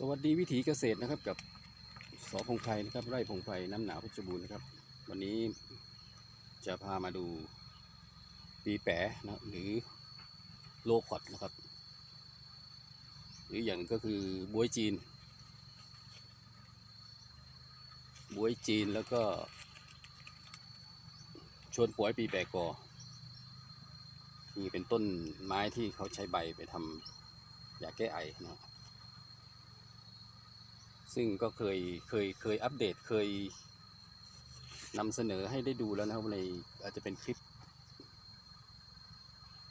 สวัสดีวิถีเกษตรนะครับกับสพงไพรนะครับไร่พงไพรน้ำหนาวเพชรบูรณ์นะครับ วันนี้จะพามาดูปีแปะนะหรือโลคอดนะครับ หรืออย่างก็คือบวยจีน บวยจีนแล้วก็ ชวนป่วยปีแปะกอคือเป็นต้นไม้ที่เขาใช้ใบไปทำยาแก้ไอนะครับ ซึ่งก็เคยเคยเคยอัปเดตเคยนำเสนอให้ได้ดูแล้วนะครับในอาจจะเป็นคลิป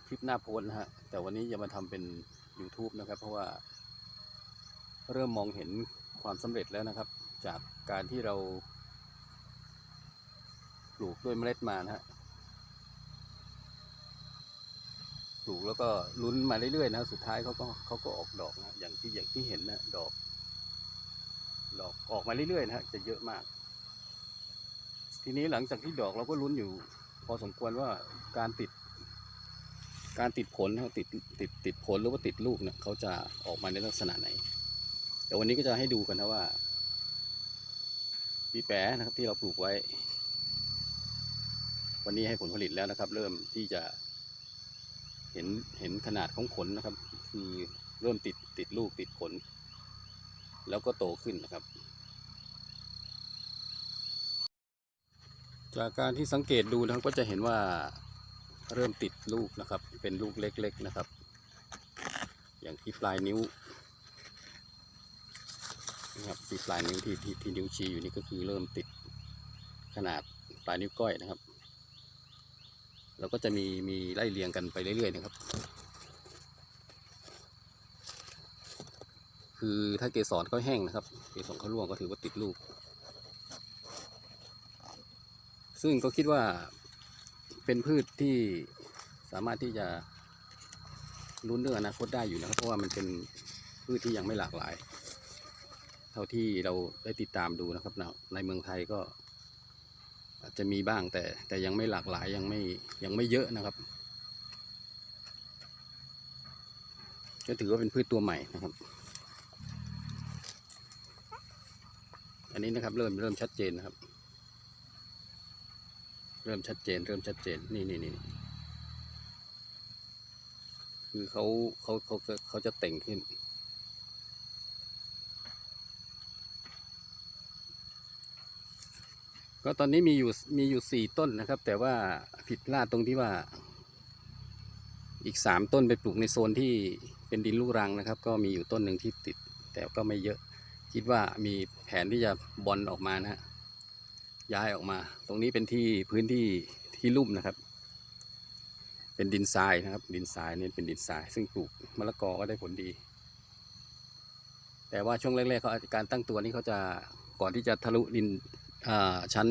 คลิปหน้าโพสนะฮะ แต่วันนี้จะมาทำเป็น YouTube นะครับ เพราะว่า เริ่มมองเห็นความสำเร็จแล้วนะครับ จากการที่เรา ปลูกด้วยเมล็ดมานะฮะปลูกแล้วก็ลุ้นมาเรื่อยๆนะสุดท้ายเขาก็เขาก็ออกดอกนะอย่างที่อย่างที่เห็นนะดอก ดอกออกมาเรื่อยๆนะฮะจะเยอะมาก ทีนี้หลังจากที่ดอกเราก็ลุ้นอยู่ พอสมควรว่าการติด การติดผลนะติดติดติดผลหรือว่าติดลูกเนี่ยเขาจะออกมาในลักษณะไหนเดี๋ยววันนี้ก็จะให้ดูกันนะว่าปีแปะนะครับที่เราปลูกไว้ วันนี้ให้ผลผลิตแล้วนะครับ เริ่มที่จะเห็นเห็นขนาดของผลนะครับ คือเริ่มติดติดลูกติดผล แล้วก็โตขึ้นนะครับ จากการที่สังเกตดูนะครับก็จะเห็นว่าเริ่มติดลูกนะครับ เป็นลูกเล็กๆนะครับ อย่างที่ปลายนิ้วนะครับที่ปลายนิ้วที่ที่ที่นิ้วชี้อยู่นี่ก็คือเริ่มติดขนาดปลายนิ้วก้อยนะครับ แล้วก็จะมีมีไล่เรียงกันไปเรื่อยๆนะครับ คือถ้าเกสรเขาแห้งนะครับ เกสรเขาร่วงก็ถือว่าติดลูก ซึ่งก็คิดว่าเป็นพืชที่สามารถที่จะลุ้นเรื่องอนาคตได้อยู่นะครับ เพราะว่ามันเป็นพืชที่ยังไม่หลากหลาย เท่าที่เราได้ติดตามดูนะครับในเมืองไทยก็อาจจะมีบ้างแต่แต่ยังไม่หลากหลายยังไม่ยังไม่เยอะนะครับ ก็ถือว่าเป็นพืชตัวใหม่นะครับ อันนี้นะครับ เริ่มเริ่มชัดเจนนะครับ เริ่มชัดเจน เริ่มชัดเจน นี่นี่นี่คือเขาเขาเขาเขาจะเต่งขึ้น ก็ตอนนี้มีอยู่มีอยู่สี่ต้นนะครับ แต่ว่าผิดพลาดตรงที่ว่า อีกสามต้นไปปลูกในโซนที่เป็นดินลูกรังนะครับ ก็มีอยู่ต้นหนึ่งที่ติด แต่ก็ไม่เยอะ คิดว่ามีแผนที่จะบอลออกมานะฮะย้ายออกมา ตรงนี้เป็นที่พื้นที่ที่ลุ่มนะครับ เป็นดินทรายนะครับ ดินทรายนี่เป็นดินทราย ซึ่งปลูกมะละกอก็ได้ผลดี แต่ว่าช่วงแรกๆเขาการตั้งตัวนี้เขาจะก่อนที่จะทะลุดินอ่าชั้น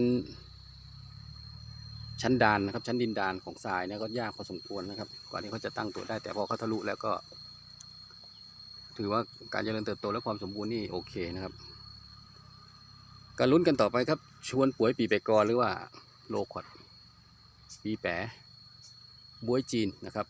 ชั้นดานนะครับ ชั้นดินดานของทรายเนี่ยก็ยากพอสมควรนะครับกว่าที่เขาจะตั้งตัวได้ แต่พอเขาทะลุแล้วก็ ถือว่าการเจริญเติบโตและความสมบูรณ์นี่โอเคนะครับ การลุ้นกันต่อไปครับ ชวนป่วยปีเปกอหรือว่าโลคอดปีแปะบวยจีนนะครับ